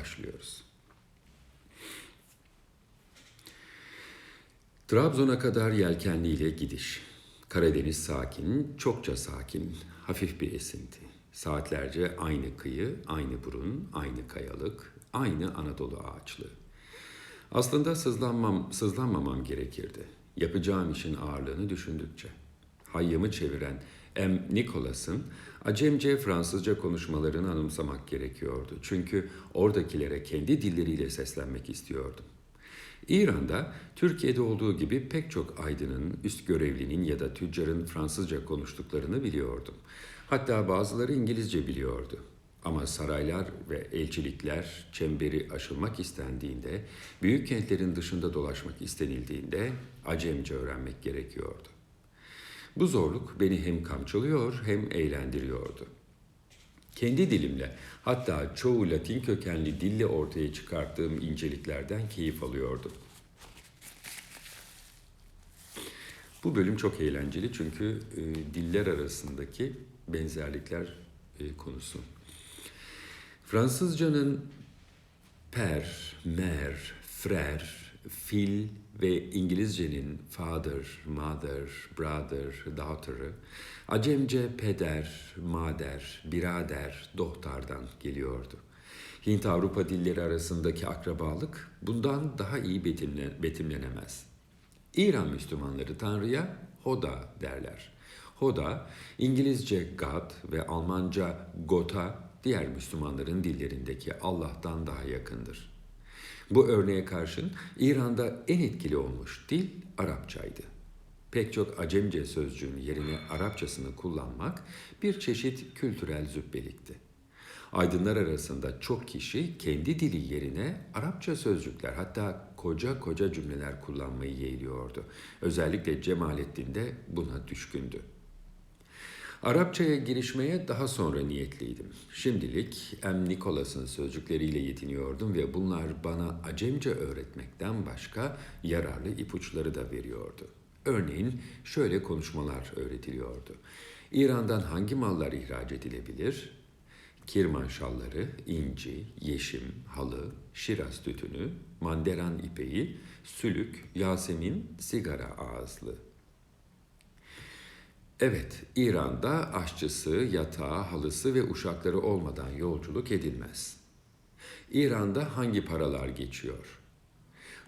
başlıyoruz. Trabzon'a kadar yelkenliyle gidiş. Karadeniz sakin, çokça sakin, hafif bir esinti. Saatlerce aynı kıyı, aynı burun, aynı kayalık, aynı Anadolu ağaçlığı. Aslında sızlanmam, sızlanmamam gerekirdi. Yapacağım işin ağırlığını düşündükçe. Hayyamı çeviren M. Nicholas'ın Acemce Fransızca konuşmalarını anımsamak gerekiyordu. Çünkü oradakilere kendi dilleriyle seslenmek istiyordum. İran'da Türkiye'de olduğu gibi pek çok aydının, üst görevlinin ya da tüccarın Fransızca konuştuklarını biliyordum. Hatta bazıları İngilizce biliyordu. Ama saraylar ve elçilikler çemberi aşılmak istendiğinde, büyük kentlerin dışında dolaşmak istenildiğinde Acemce öğrenmek gerekiyordu. Bu zorluk beni hem kamçılıyor hem eğlendiriyordu. Kendi dilimle hatta çoğu Latin kökenli dille ortaya çıkarttığım inceliklerden keyif alıyordum. Bu bölüm çok eğlenceli çünkü e, diller arasındaki benzerlikler e, konusu. Fransızcanın per, mer, frère, fil ve İngilizcenin father, mother, brother, daughter'ı Acemce peder, mader, birader, dohtardan geliyordu. Hint-Avrupa dilleri arasındaki akrabalık bundan daha iyi betimle, betimlenemez. İran Müslümanları Tanrı'ya Hoda derler. Hoda, İngilizce God ve Almanca Got'a diğer Müslümanların dillerindeki Allah'tan daha yakındır. Bu örneğe karşın İran'da en etkili olmuş dil Arapçaydı. Pek çok Acemce sözcüğün yerine Arapçasını kullanmak bir çeşit kültürel zübbelikti. Aydınlar arasında çok kişi kendi dili yerine Arapça sözcükler hatta koca koca cümleler kullanmayı yeğliyordu. Özellikle Cemalettin de buna düşkündü. Arapçaya girişmeye daha sonra niyetliydim. Şimdilik M. Nicholas'ın sözcükleriyle yetiniyordum ve bunlar bana Acemce öğretmekten başka yararlı ipuçları da veriyordu. Örneğin şöyle konuşmalar öğretiliyordu. İran'dan hangi mallar ihraç edilebilir? Kirman şalları, inci, yeşim, halı, şiraz tütünü, manderan ipeği, sülük, yasemin, sigara ağızlı. Evet, İran'da aşçısı, yatağı, halısı ve uşakları olmadan yolculuk edilmez. İran'da hangi paralar geçiyor?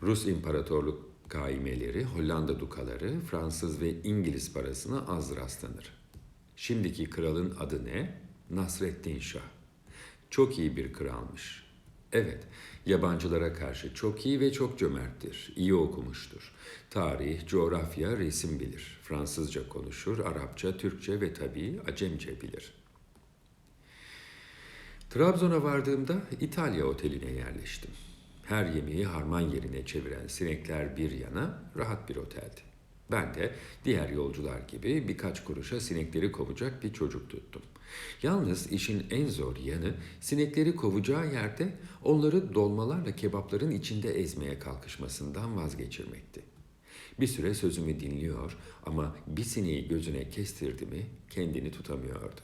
Rus İmparatorluk kaimeleri, Hollanda dukaları, Fransız ve İngiliz parasına az rastlanır. Şimdiki kralın adı ne? Nasreddin Şah. Çok iyi bir kralmış. Evet, yabancılara karşı çok iyi ve çok cömerttir. İyi okumuştur. Tarih, coğrafya, resim bilir. Fransızca konuşur, Arapça, Türkçe ve tabii Acemce bilir. Trabzon'a vardığımda İtalya oteline yerleştim. Her yemeği harman yerine çeviren sinekler bir yana rahat bir oteldi. Ben de diğer yolcular gibi birkaç kuruşa sinekleri kovacak bir çocuk tuttum. Yalnız işin en zor yanı sinekleri kovacağı yerde onları dolmalarla kebapların içinde ezmeye kalkışmasından vazgeçirmekti. Bir süre sözümü dinliyor ama bir sineği gözüne kestirdi mi kendini tutamıyordu.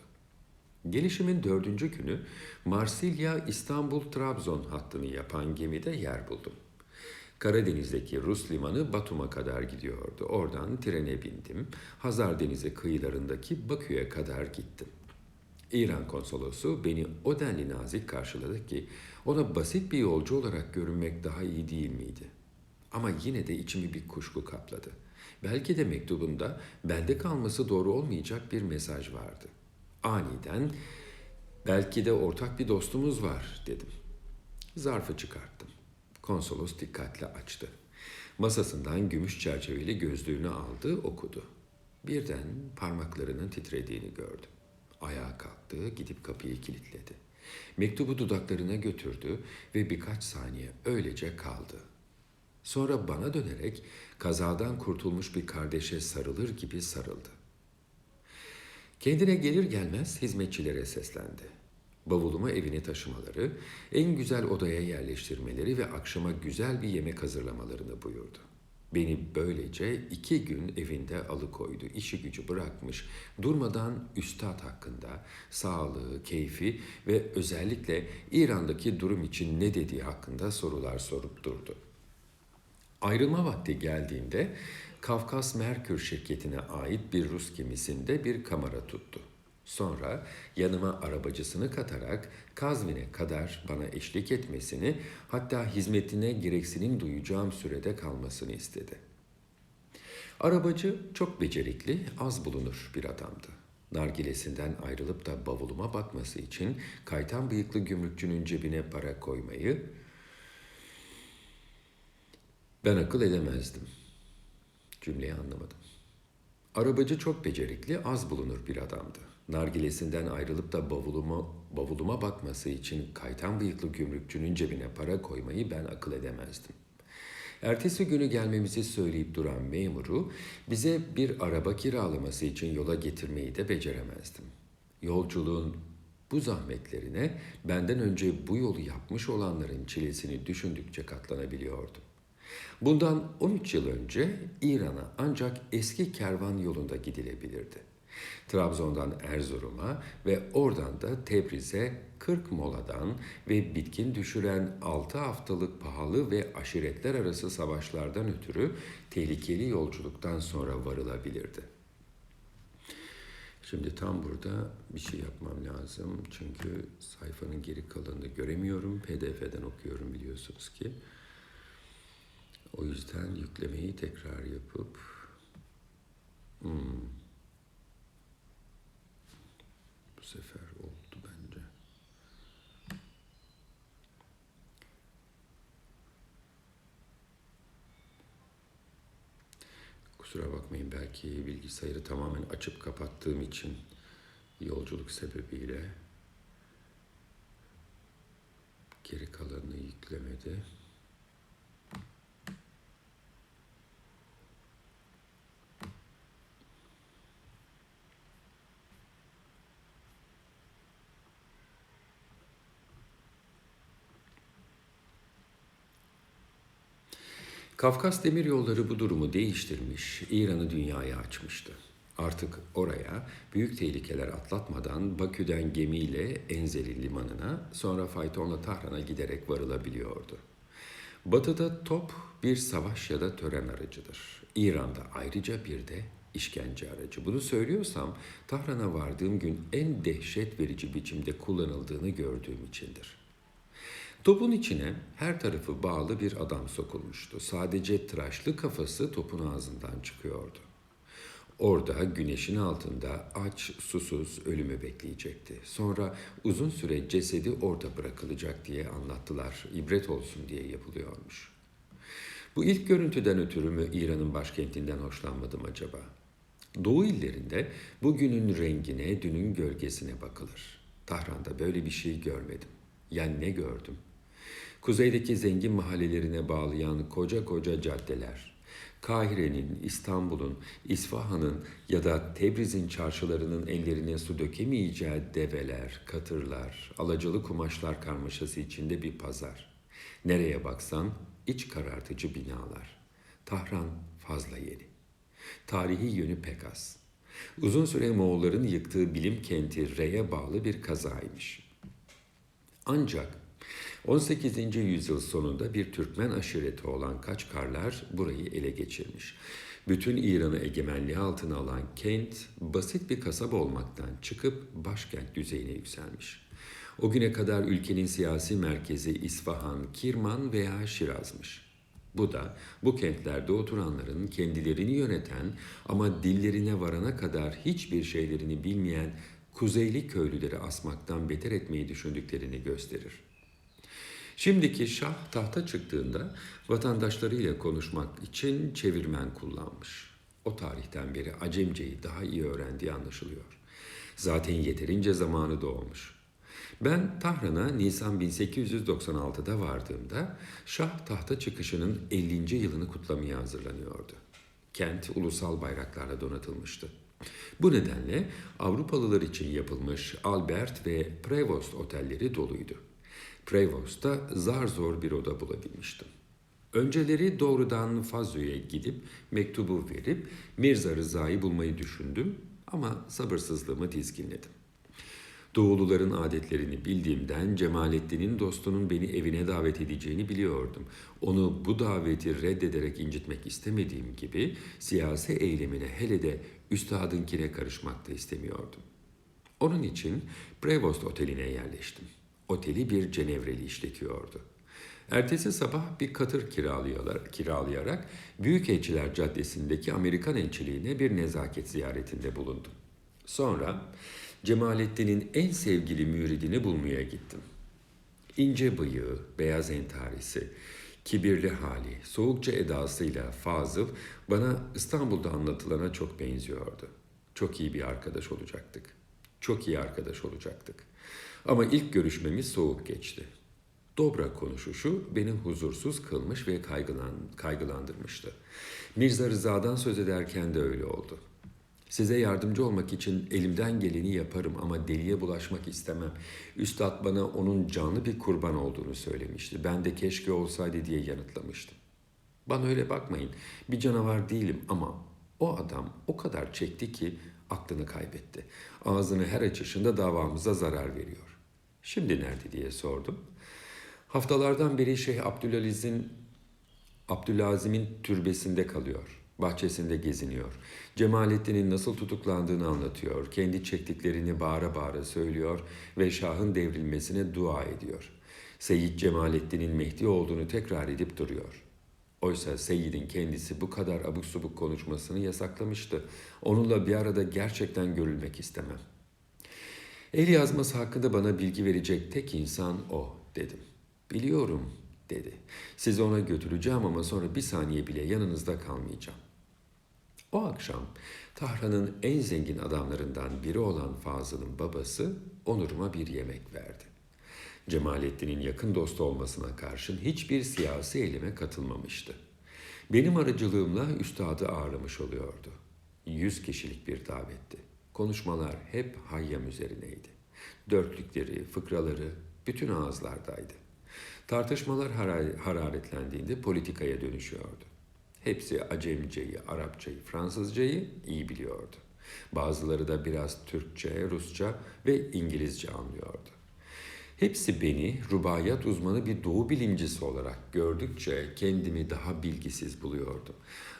Gelişimin dördüncü günü Marsilya İstanbul-Trabzon hattını yapan gemide yer buldum. Karadeniz'deki Rus limanı Batum'a kadar gidiyordu. Oradan trene bindim. Hazar Denizi kıyılarındaki Bakü'ye kadar gittim. İran konsolosu beni o denli nazik karşıladı ki ona basit bir yolcu olarak görünmek daha iyi değil miydi? Ama yine de içimi bir kuşku kapladı. Belki de mektubunda bende kalması doğru olmayacak bir mesaj vardı. Aniden belki de ortak bir dostumuz var dedim. Zarfı çıkarttım. Konsolos dikkatle açtı. Masasından gümüş çerçeveli gözlüğünü aldı, okudu. Birden parmaklarının titrediğini gördüm. Ayağa kalktı, gidip kapıyı kilitledi. Mektubu dudaklarına götürdü ve birkaç saniye öylece kaldı. Sonra bana dönerek kazadan kurtulmuş bir kardeşe sarılır gibi sarıldı. Kendine gelir gelmez hizmetçilere seslendi. Bavulumu evine taşımaları, en güzel odaya yerleştirmeleri ve akşama güzel bir yemek hazırlamalarını buyurdu. Beni böylece iki gün evinde alıkoydu. İşi gücü bırakmış. Durmadan üstad hakkında sağlığı, keyfi ve özellikle İran'daki durum için ne dediği hakkında sorular sorup durdu. Ayrılma vakti geldiğinde Kafkas Merkür şirketine ait bir Rus gemisinde bir kamera tuttu. Sonra yanıma arabacısını katarak Kazvin'e kadar bana eşlik etmesini hatta hizmetine gereksinim duyacağım sürede kalmasını istedi. Arabacı çok becerikli, az bulunur bir adamdı. Nargilesinden ayrılıp da bavuluma bakması için kaytan bıyıklı gümrükçünün cebine para koymayı ben akıl edemezdim. Cümleyi anlamadım. Arabacı çok becerikli, az bulunur bir adamdı. Nargilesinden ayrılıp da bavuluma, bavuluma bakması için kaytan bıyıklı gümrükçünün cebine para koymayı ben akıl edemezdim. Ertesi günü gelmemizi söyleyip duran memuru bize bir araba kiralaması için yola getirmeyi de beceremezdim. Yolculuğun bu zahmetlerine benden önce bu yolu yapmış olanların çilesini düşündükçe katlanabiliyordum. Bundan 13 yıl önce İran'a ancak eski kervan yolunda gidilebilirdi. Trabzon'dan Erzurum'a ve oradan da Tebriz'e 40 moladan ve bitkin düşüren 6 haftalık pahalı ve aşiretler arası savaşlardan ötürü tehlikeli yolculuktan sonra varılabilirdi. Şimdi tam burada bir şey yapmam lazım. Çünkü sayfanın geri kalanını göremiyorum. PDF'den okuyorum biliyorsunuz ki. O yüzden yüklemeyi tekrar yapıp hmm, bu sefer oldu bence. Kusura bakmayın belki bilgisayarı tamamen açıp kapattığım için yolculuk sebebiyle geri kalanını yüklemedi. Kafkas Demiryolları bu durumu değiştirmiş, İran'ı dünyaya açmıştı. Artık oraya büyük tehlikeler atlatmadan Bakü'den gemiyle Enzeli limanına, sonra faytonla Tahran'a giderek varılabiliyordu. Batı'da top bir savaş ya da tören aracıdır. İran'da ayrıca bir de işkence aracı. Bunu söylüyorsam Tahran'a vardığım gün en dehşet verici biçimde kullanıldığını gördüğüm içindir. Topun içine her tarafı bağlı bir adam sokulmuştu. Sadece tıraşlı kafası topun ağzından çıkıyordu. Orada güneşin altında aç, susuz ölümü bekleyecekti. Sonra uzun süre cesedi orada bırakılacak diye anlattılar. İbret olsun diye yapılıyormuş. Bu ilk görüntüden ötürü mü İran'ın başkentinden hoşlanmadım acaba? Doğu illerinde bugünün rengine, dünün gölgesine bakılır. Tahran'da böyle bir şey görmedim. Yani ne gördüm? Kuzeydeki zengin mahallelerine bağlayan koca koca caddeler, Kahire'nin, İstanbul'un, İsfahan'ın ya da Tebriz'in çarşılarının ellerine su dökemeyeceği develer, katırlar, alacalı kumaşlar karmaşası içinde bir pazar. Nereye baksan iç karartıcı binalar. Tahran fazla yeni. Tarihi yönü pek az. Uzun süre Moğolların yıktığı bilim kenti Re'ye bağlı bir kazaymış. Ancak 18. yüzyıl sonunda bir Türkmen aşireti olan Kaçkarlar burayı ele geçirmiş. Bütün İran'ı egemenliği altına alan kent basit bir kasaba olmaktan çıkıp başkent düzeyine yükselmiş. O güne kadar ülkenin siyasi merkezi İsfahan, Kirman veya Şiraz'mış. Bu da bu kentlerde oturanların kendilerini yöneten ama dillerine varana kadar hiçbir şeylerini bilmeyen kuzeyli köylüleri asmaktan beter etmeyi düşündüklerini gösterir. Şimdiki şah tahta çıktığında vatandaşlarıyla konuşmak için çevirmen kullanmış. O tarihten beri Acemce'yi daha iyi öğrendiği anlaşılıyor. Zaten yeterince zamanı doğmuş. Ben Tahran'a Nisan 1896'da vardığımda Şah tahta çıkışının 50. yılını kutlamaya hazırlanıyordu. Kent ulusal bayraklarla donatılmıştı. Bu nedenle Avrupalılar için yapılmış Albert ve Prevost otelleri doluydu. Prevost'ta zar zor bir oda bulabilmiştim. Önceleri doğrudan Fazlı'ya gidip mektubu verip Mirza Rıza'yı bulmayı düşündüm ama sabırsızlığımı dizginledim. Doğuluların adetlerini bildiğimden Cemalettin'in dostunun beni evine davet edeceğini biliyordum. Onu bu daveti reddederek incitmek istemediğim gibi siyasi eylemine hele de üstadınkine karışmak da istemiyordum. Onun için Prevost Oteli'ne yerleştim. Oteli bir Cenevreli işletiyordu. Ertesi sabah bir katır kiralayarak, kiralayarak Büyükelçiler Caddesi'ndeki Amerikan elçiliğine bir nezaket ziyaretinde bulundum. Sonra Cemalettin'in en sevgili müridini bulmaya gittim. İnce bıyığı, beyaz entarisi, kibirli hali, soğukça edasıyla Fazıl bana İstanbul'da anlatılana çok benziyordu. Çok iyi bir arkadaş olacaktık. Çok iyi arkadaş olacaktık. Ama ilk görüşmemiz soğuk geçti. Dobra konuşuşu beni huzursuz kılmış ve kaygılan, kaygılandırmıştı. Mirza Rıza'dan söz ederken de öyle oldu. Size yardımcı olmak için elimden geleni yaparım ama deliye bulaşmak istemem. Üstad bana onun canlı bir kurban olduğunu söylemişti. Ben de keşke olsaydı diye yanıtlamıştım. Bana öyle bakmayın. Bir canavar değilim ama o adam o kadar çekti ki aklını kaybetti. Ağzını her açışında davamıza zarar veriyor. Şimdi nerede diye sordum. Haftalardan beri Şeyh Abdülaziz'in Abdülazim'in türbesinde kalıyor. Bahçesinde geziniyor. Cemalettin'in nasıl tutuklandığını anlatıyor. Kendi çektiklerini bağıra bağıra söylüyor ve Şah'ın devrilmesine dua ediyor. Seyyid Cemalettin'in Mehdi olduğunu tekrar edip duruyor. Oysa Seyyid'in kendisi bu kadar abuk subuk konuşmasını yasaklamıştı. Onunla bir arada gerçekten görülmek istemem. El yazması hakkında bana bilgi verecek tek insan o dedim. Biliyorum dedi. Sizi ona götüreceğim ama sonra bir saniye bile yanınızda kalmayacağım. O akşam Tahran'ın en zengin adamlarından biri olan Fazıl'ın babası Onur'uma bir yemek verdi. Cemalettin'in yakın dostu olmasına karşın hiçbir siyasi eyleme katılmamıştı. Benim aracılığımla üstadı ağırlamış oluyordu. Yüz kişilik bir davetti. Konuşmalar hep hayyam üzerineydi. Dörtlükleri, fıkraları bütün ağızlardaydı. Tartışmalar hararetlendiğinde politikaya dönüşüyordu. Hepsi Acemceyi, Arapçayı, Fransızcayı iyi biliyordu. Bazıları da biraz Türkçe, Rusça ve İngilizce anlıyordu. Hepsi beni rubayat uzmanı bir doğu bilimcisi olarak gördükçe kendimi daha bilgisiz buluyordum.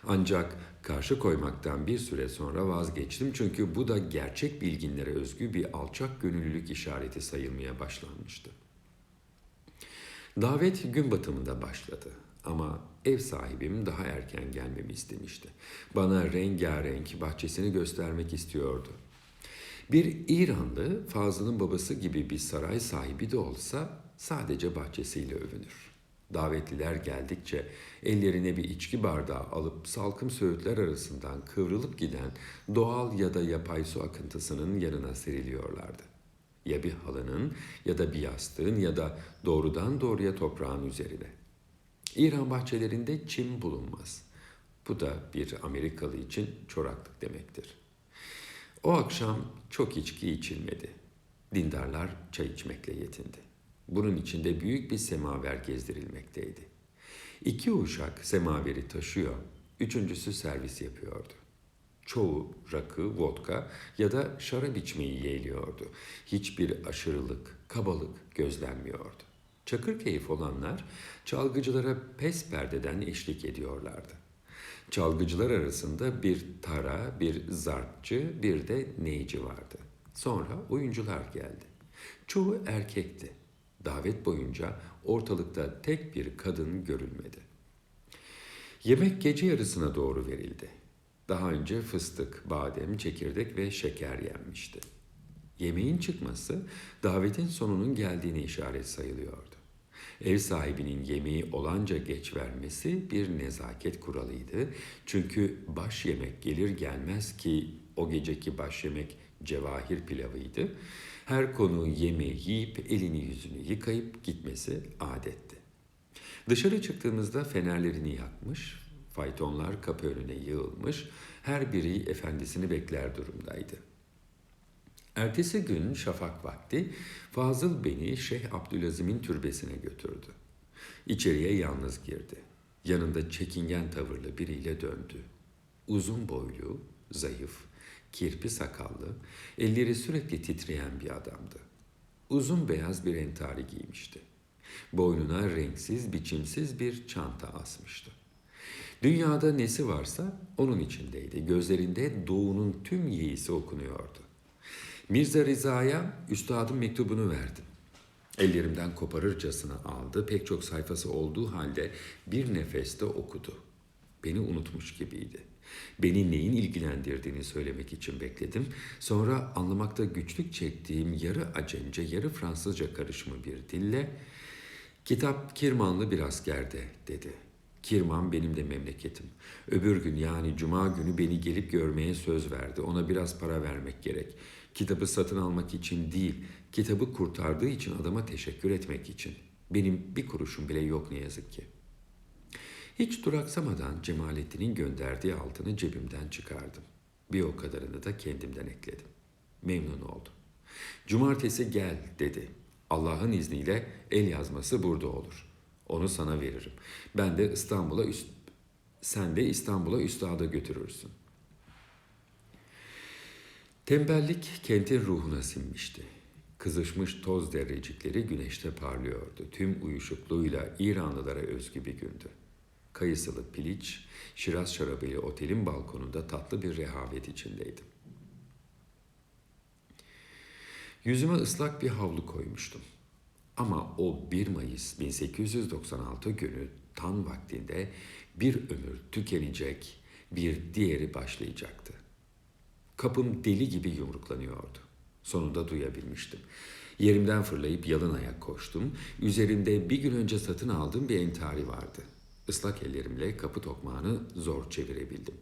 Ancak karşı koymaktan bir süre sonra vazgeçtim çünkü bu da gerçek bilginlere özgü bir alçak gönüllülük işareti sayılmaya başlanmıştı. Davet gün batımında başladı. Ama ev sahibim daha erken gelmemi istemişti. Bana rengarenk bahçesini göstermek istiyordu. Bir İranlı Fazıl'ın babası gibi bir saray sahibi de olsa sadece bahçesiyle övünür. Davetliler geldikçe ellerine bir içki bardağı alıp salkım söğütler arasından kıvrılıp giden doğal ya da yapay su akıntısının yanına seriliyorlardı. Ya bir halının ya da bir yastığın ya da doğrudan doğruya toprağın üzerine. İran bahçelerinde çim bulunmaz. Bu da bir Amerikalı için çoraklık demektir. O akşam çok içki içilmedi. Dindarlar çay içmekle yetindi. Bunun içinde büyük bir semaver gezdirilmekteydi. İki uşak semaveri taşıyor, üçüncüsü servis yapıyordu. Çoğu rakı, vodka ya da şarap içmeyi yeğliyordu. Hiçbir aşırılık, kabalık gözlenmiyordu. Çakır keyif olanlar çalgıcılara pes perdeden eşlik ediyorlardı. Çalgıcılar arasında bir tara, bir zarpçı, bir de neyci vardı. Sonra oyuncular geldi. Çoğu erkekti. Davet boyunca ortalıkta tek bir kadın görülmedi. Yemek gece yarısına doğru verildi. Daha önce fıstık, badem, çekirdek ve şeker yenmişti. Yemeğin çıkması davetin sonunun geldiğini işaret sayılıyordu. Ev sahibinin yemeği olanca geç vermesi bir nezaket kuralıydı. Çünkü baş yemek gelir gelmez ki o geceki baş yemek cevahir pilavıydı. Her konu yemeği yiyip elini yüzünü yıkayıp gitmesi adetti. Dışarı çıktığımızda fenerlerini yakmış, faytonlar kapı önüne yığılmış, her biri efendisini bekler durumdaydı. Ertesi gün şafak vakti Fazıl beni Şeyh Abdülazim'in türbesine götürdü. İçeriye yalnız girdi. yanında çekingen tavırlı biriyle döndü. Uzun boylu, zayıf, kirpi sakallı, elleri sürekli titreyen bir adamdı. Uzun beyaz bir entari giymişti. Boynuna renksiz, biçimsiz bir çanta asmıştı. Dünyada nesi varsa onun içindeydi. Gözlerinde doğunun tüm yiğisi okunuyordu. Mirza Rıza'ya üstadın mektubunu verdim. Ellerimden koparırcasına aldı. Pek çok sayfası olduğu halde bir nefeste okudu. Beni unutmuş gibiydi. Beni neyin ilgilendirdiğini söylemek için bekledim. Sonra anlamakta güçlük çektiğim yarı Acemce, yarı Fransızca karışımı bir dille Kitap Kirmanlı bir askerde dedi. Kirman benim de memleketim. Öbür gün yani cuma günü beni gelip görmeye söz verdi. Ona biraz para vermek gerek. Kitabı satın almak için değil, kitabı kurtardığı için adama teşekkür etmek için. Benim bir kuruşum bile yok ne yazık ki. Hiç duraksamadan Cemalettin'in gönderdiği altını cebimden çıkardım. Bir o kadarını da kendimden ekledim. Memnun oldum. Cumartesi gel dedi. Allah'ın izniyle el yazması burada olur. Onu sana veririm. Ben de İstanbul'a üst sen de İstanbul'a üstada götürürsün. Tembellik kentin ruhuna sinmişti. Kızışmış toz derrecikleri güneşte parlıyordu. Tüm uyuşukluğuyla İranlılara özgü bir gündü. Kayısılı piliç, şiraz şarabıyla otelin balkonunda tatlı bir rehavet içindeydim. Yüzüme ıslak bir havlu koymuştum. Ama o 1 Mayıs 1896 günü tan vaktinde bir ömür tükenecek, bir diğeri başlayacaktı. Kapım deli gibi yumruklanıyordu. Sonunda duyabilmiştim. Yerimden fırlayıp yalın ayak koştum. Üzerinde bir gün önce satın aldığım bir entari vardı. Islak ellerimle kapı tokmağını zor çevirebildim.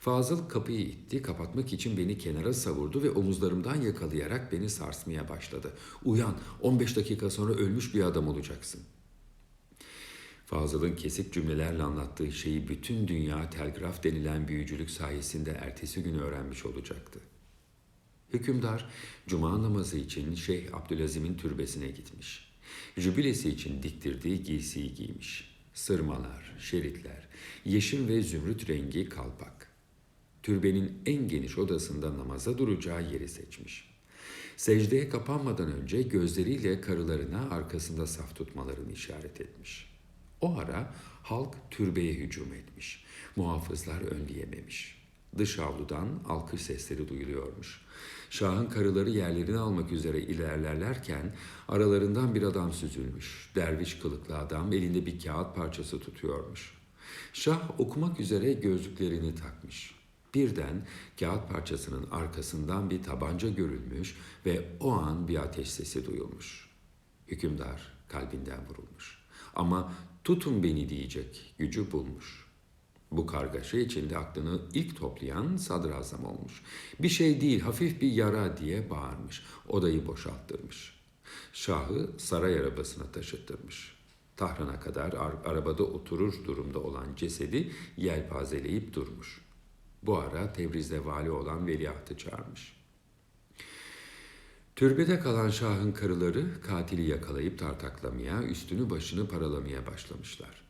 Fazıl kapıyı itti, kapatmak için beni kenara savurdu ve omuzlarımdan yakalayarak beni sarsmaya başladı. Uyan, 15 dakika sonra ölmüş bir adam olacaksın. Fazıl'ın kesik cümlelerle anlattığı şeyi bütün dünya telgraf denilen büyücülük sayesinde ertesi günü öğrenmiş olacaktı. Hükümdar, cuma namazı için Şeyh Abdülazim'in türbesine gitmiş. Jübilesi için diktirdiği giysiyi giymiş. Sırmalar, şeritler, yeşil ve zümrüt rengi kalpak. Türbenin en geniş odasında namaza duracağı yeri seçmiş. Secdeye kapanmadan önce gözleriyle karılarına arkasında saf tutmalarını işaret etmiş. O ara halk türbeye hücum etmiş. Muhafızlar önleyememiş. Dış avludan alkış sesleri duyuluyormuş. Şahın karıları yerlerini almak üzere ilerlerlerken aralarından bir adam süzülmüş. Derviş kılıklı adam elinde bir kağıt parçası tutuyormuş. Şah okumak üzere gözlüklerini takmış. Birden kağıt parçasının arkasından bir tabanca görülmüş ve o an bir ateş sesi duyulmuş. Hükümdar kalbinden vurulmuş. Ama tutun beni diyecek gücü bulmuş. Bu kargaşa içinde aklını ilk toplayan sadrazam olmuş. Bir şey değil hafif bir yara diye bağırmış. Odayı boşalttırmış. Şahı saray arabasına taşıttırmış. Tahran'a kadar arabada oturur durumda olan cesedi yelpazeleyip durmuş. Bu ara Tebriz'de vali olan veliahtı çağırmış. Türbede kalan şahın karıları katili yakalayıp tartaklamaya, üstünü başını paralamaya başlamışlar.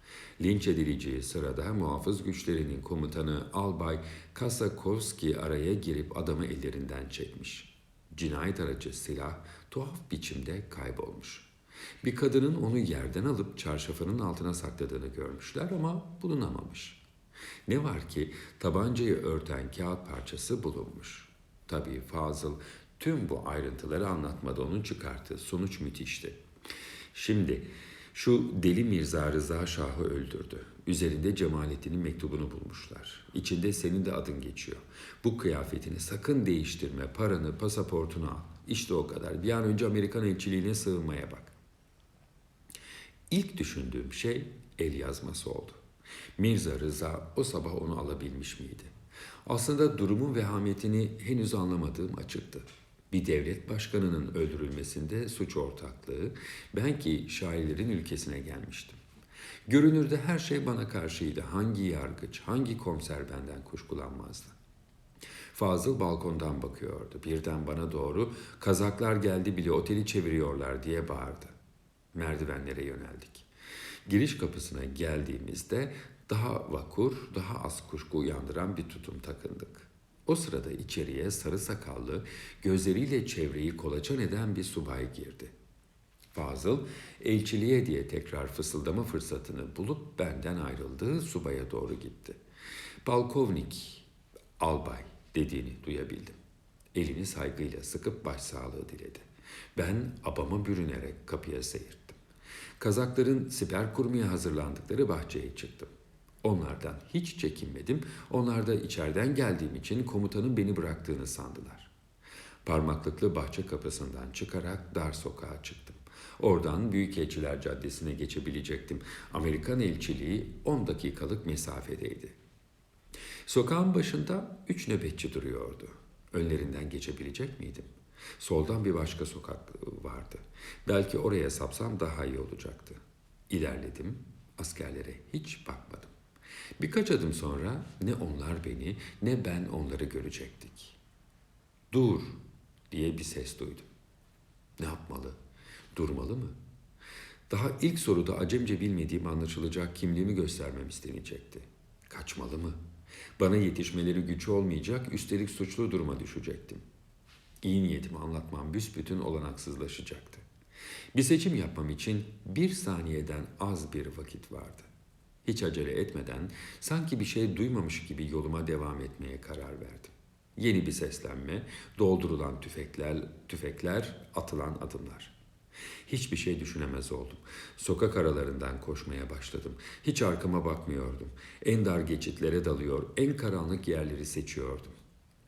Linç edileceği sırada muhafız güçlerinin komutanı Albay Kasakovski araya girip adamı ellerinden çekmiş. Cinayet aracı silah tuhaf biçimde kaybolmuş. Bir kadının onu yerden alıp çarşafının altına sakladığını görmüşler ama bulunamamış. Ne var ki tabancayı örten kağıt parçası bulunmuş. Tabii Fazıl tüm bu ayrıntıları anlatmadı onun çıkarttığı sonuç müthişti. Şimdi şu deli Mirza Rıza Şah'ı öldürdü. Üzerinde Cemalettin'in mektubunu bulmuşlar. İçinde senin de adın geçiyor. Bu kıyafetini sakın değiştirme, paranı, pasaportunu al. İşte o kadar. Bir an önce Amerikan elçiliğine sığınmaya bak. İlk düşündüğüm şey el yazması oldu. Mirza Rıza o sabah onu alabilmiş miydi? Aslında durumun vehametini henüz anlamadığım açıktı. Bir devlet başkanının öldürülmesinde suç ortaklığı, ben ki şairlerin ülkesine gelmiştim. Görünürde her şey bana karşıydı. Hangi yargıç, hangi komiser benden kuşkulanmazdı. Fazıl balkondan bakıyordu. Birden bana doğru kazaklar geldi bile oteli çeviriyorlar diye bağırdı. Merdivenlere yöneldik. Giriş kapısına geldiğimizde daha vakur, daha az kuşku uyandıran bir tutum takındık. O sırada içeriye sarı sakallı, gözleriyle çevreyi kolaçan eden bir subay girdi. Fazıl, elçiliğe diye tekrar fısıldama fırsatını bulup benden ayrıldı, subaya doğru gitti. Balkovnik, albay dediğini duyabildim. Elini saygıyla sıkıp başsağlığı diledi. Ben abama bürünerek kapıya seyirttim. Kazakların siper kurmaya hazırlandıkları bahçeye çıktım. Onlardan hiç çekinmedim. Onlar da içeriden geldiğim için komutanın beni bıraktığını sandılar. Parmaklıklı bahçe kapısından çıkarak dar sokağa çıktım. Oradan Büyükelçiler Caddesi'ne geçebilecektim. Amerikan elçiliği 10 dakikalık mesafedeydi. Sokağın başında üç nöbetçi duruyordu. Önlerinden geçebilecek miydim? Soldan bir başka sokak vardı. Belki oraya sapsam daha iyi olacaktı. İlerledim, askerlere hiç bakmadım. Birkaç adım sonra ne onlar beni ne ben onları görecektik. Dur diye bir ses duydum. Ne yapmalı? Durmalı mı? Daha ilk soruda acemce bilmediğim anlaşılacak kimliğimi göstermem istenecekti. Kaçmalı mı? Bana yetişmeleri güç olmayacak, üstelik suçlu duruma düşecektim. İyi niyetimi anlatmam büsbütün olanaksızlaşacaktı. Bir seçim yapmam için bir saniyeden az bir vakit vardı. Hiç acele etmeden sanki bir şey duymamış gibi yoluma devam etmeye karar verdim. Yeni bir seslenme, doldurulan tüfekler, tüfekler, atılan adımlar. Hiçbir şey düşünemez oldum. Sokak aralarından koşmaya başladım. Hiç arkama bakmıyordum. En dar geçitlere dalıyor, en karanlık yerleri seçiyordum.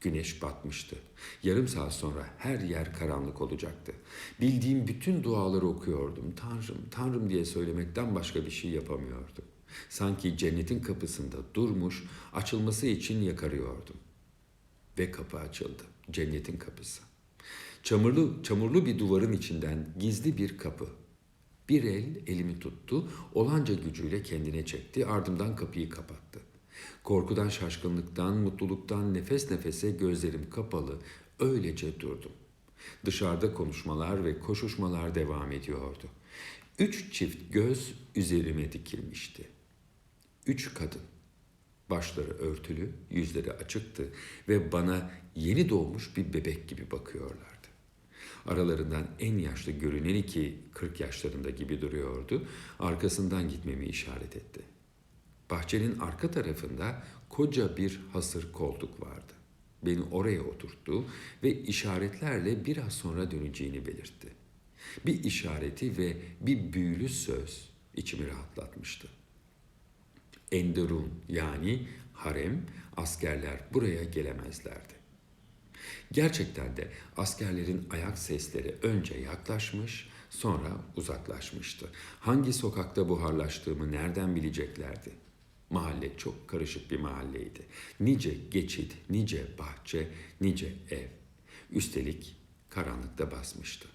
Güneş batmıştı. Yarım saat sonra her yer karanlık olacaktı. Bildiğim bütün duaları okuyordum. Tanrım, Tanrım diye söylemekten başka bir şey yapamıyordum. Sanki cennetin kapısında durmuş, açılması için yakarıyordum. Ve kapı açıldı. Cennetin kapısı. Çamurlu, çamurlu bir duvarın içinden gizli bir kapı. Bir el elimi tuttu, olanca gücüyle kendine çekti, ardından kapıyı kapattı. Korkudan, şaşkınlıktan, mutluluktan nefes nefese gözlerim kapalı, öylece durdum. Dışarıda konuşmalar ve koşuşmalar devam ediyordu. Üç çift göz üzerime dikilmişti. Üç kadın. Başları örtülü, yüzleri açıktı ve bana yeni doğmuş bir bebek gibi bakıyorlardı. Aralarından en yaşlı görüneni ki 40 yaşlarında gibi duruyordu, arkasından gitmemi işaret etti. Bahçenin arka tarafında koca bir hasır koltuk vardı. Beni oraya oturttu ve işaretlerle biraz sonra döneceğini belirtti. Bir işareti ve bir büyülü söz içimi rahatlatmıştı. Enderun yani harem askerler buraya gelemezlerdi. Gerçekten de askerlerin ayak sesleri önce yaklaşmış, sonra uzaklaşmıştı. Hangi sokakta buharlaştığımı nereden bileceklerdi? Mahalle çok karışık bir mahalleydi. Nice geçit, nice bahçe, nice ev. Üstelik karanlıkta basmıştı.